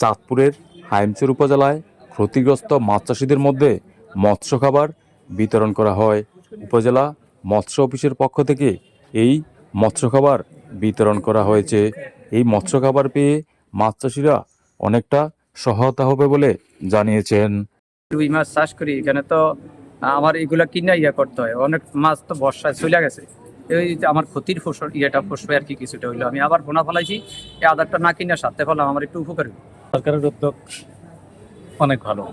চাঁদপুরের হাইমচর উপজেলায় ক্ষতিগ্রস্ত মাছ চাষিদের মধ্যে মৎস্য খাবার বিতরণ করা হয়। উপজেলা মৎস্য অফিসের পক্ষ থেকে এই মৎস্য খাবার বিতরণ করা হয়েছে। এই মৎস্য খাবার পেয়ে মাছ চাষিরা অনেকটা সহায়তা হবে বলে জানিয়েছেন। রুই মাছ চাষ করি, এখানে তো আমার এগুলা কিনা ইয়ে করতে হয়। অনেক মাছ তো বর্ষায় চলে গেছে। এই আমার ক্ষতির ফসল, ইয়েটা ফসবে আর কি কিছুটা হইল। আমি আবার বোনা ফলাইছি, এই আদারটা না কিনা সাথে ফেলাম আমার একটু উপকার। সরকারের উদ্যোগ অনেক ভালো।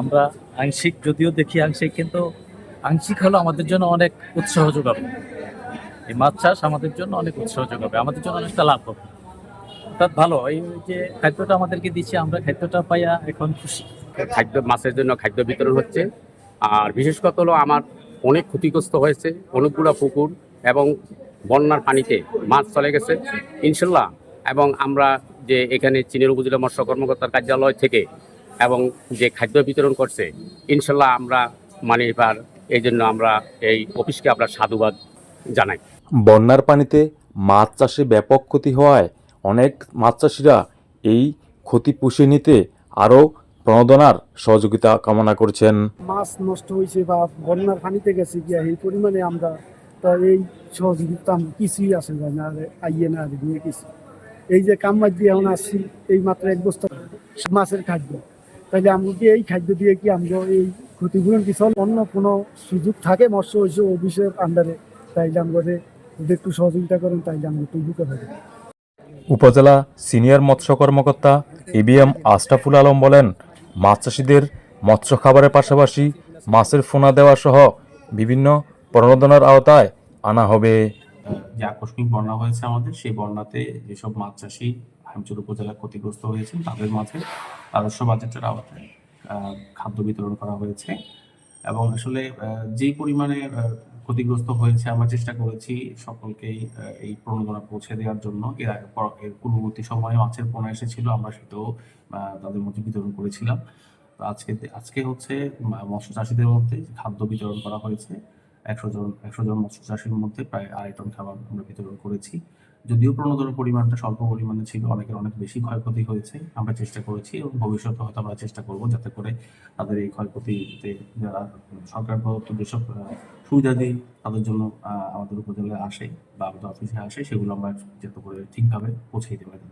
আমরা আংশিক, যদিও দেখি আংশিক, কিন্তু আংশিক হলো আমাদের জন্য অনেক উৎসাহ যোগাবে। এই মাছ চাষ আমাদের জন্য অনেক উৎসাহ যোগাবে, আমাদের জন্য অনেকটা লাভ হবে। অর্থাৎ ভালো, এই যে খাদ্যটা আমাদেরকে দিচ্ছে, আমরা খাদ্যটা পাইয়া এখন খুশি। খাদ্য, মাছের জন্য খাদ্য বিতরণ হচ্ছে। আর বিশেষ কথা হলো, আমার অনেক ক্ষতিগ্রস্ত হয়েছে, অনেকগুলো পুকুর এবং বন্যার পানিতে মাছ চলে গেছে, ইনশাল্লাহ। এবং আমরা যে এখানে চীনের উপজেলা মৎস্য কর্মকর্তার কার্যালয় থেকে এবং যে খাদ্য বিতরণ করছে ইনশাল্লাহ আমরা মানে এবার এই জন্য আমরা এই অফিসকে আমরা সাধুবাদ জানাই। বন্যার পানিতে মাছ চাষে ব্যাপক ক্ষতি হওয়ায় অনেক মাছ চাষিরা এই ক্ষতি পুষে নিতে আরও প্রণোদনার সহযোগিতা কামনা করছেন। মাছ নষ্ট হয়েছে বা বন্যার পানিতে গেছে গিয়া এই পরিমাণে আমরা তা এই সহযোগিতা কিছুই আসে যায় না আইয়ে না কিছু এই যে কামার দিয়ে এখন আসছি, এই মাত্র এক বস্তা মাছের খাদ্য। আমরা কি এই খাদ্য দিয়ে কি আমরা এই ক্ষতিপূরণ কিছু অন্য কোনো সুযোগ থাকে মৎস্য হয়েছে অফিসের আন্ডারে তাইলে আমরা যদি একটু সহযোগিতা করেন, তাইলে আমরা একটু উপকার উপজেলা সিনিয়র মৎস্য কর্মকর্তা এবিএম আশরাফুল আলম বলেন, মাছ চাষিদের মৎস্য খাবারের পাশাপাশি মাছের ফোনা দেওয়া সহ বিভিন্ন প্রণোদনার আওতায় আনা হবে। যে আকস্মিক বন্যা হয়েছে আমাদের, সেই বন্যাতে যেসব মাছ চাষি হামচুর উপজেলা ক্ষতিগ্রস্ত হয়েছেন, তাদের মাঝে রাজস্ব বাজেটের আওতায় খাদ্য বিতরণ করা হয়েছে। এবং আসলে যেই পরিমাণে ক্ষতিগ্রস্ত হয়েছে, আমরা চেষ্টা করেছি সকলকেই এই প্রণোদনা পৌঁছে দেওয়ার জন্য। এর আগে এর পূর্ববর্তী সময়ে মাছের পোনা এসেছিল, আমরা সেটাও তাদের মধ্যে বিতরণ করেছিলাম। আজকে আজকে হচ্ছে মৎস্য চাষিদের মধ্যে খাদ্য বিতরণ করা হয়েছে। একশো জন একশো জন মৎস্য চাষীর মধ্যে প্রায় আড়াই টন খাবার আমরা বিতরণ করেছি। যদিও প্রণোদনের পরিমাণটা স্বল্প পরিমাণে ছিল অনেকের অনেক বেশি ক্ষয়ক্ষতি হয়েছে আমরা চেষ্টা করেছি এবং ভবিষ্যতে হয়তো আমরা চেষ্টা করব যাতে করে তাদের এই ক্ষয়ক্ষতিতে যারা সরকার প্রদত্ত যেসব আহ, সুবিধাদি তাদের জন্য আমাদের উপজেলায় আসে বা আমাদের অফিসে আসে সেগুলো আমরা যাতে করে ঠিকভাবে পৌঁছে দিতে পারি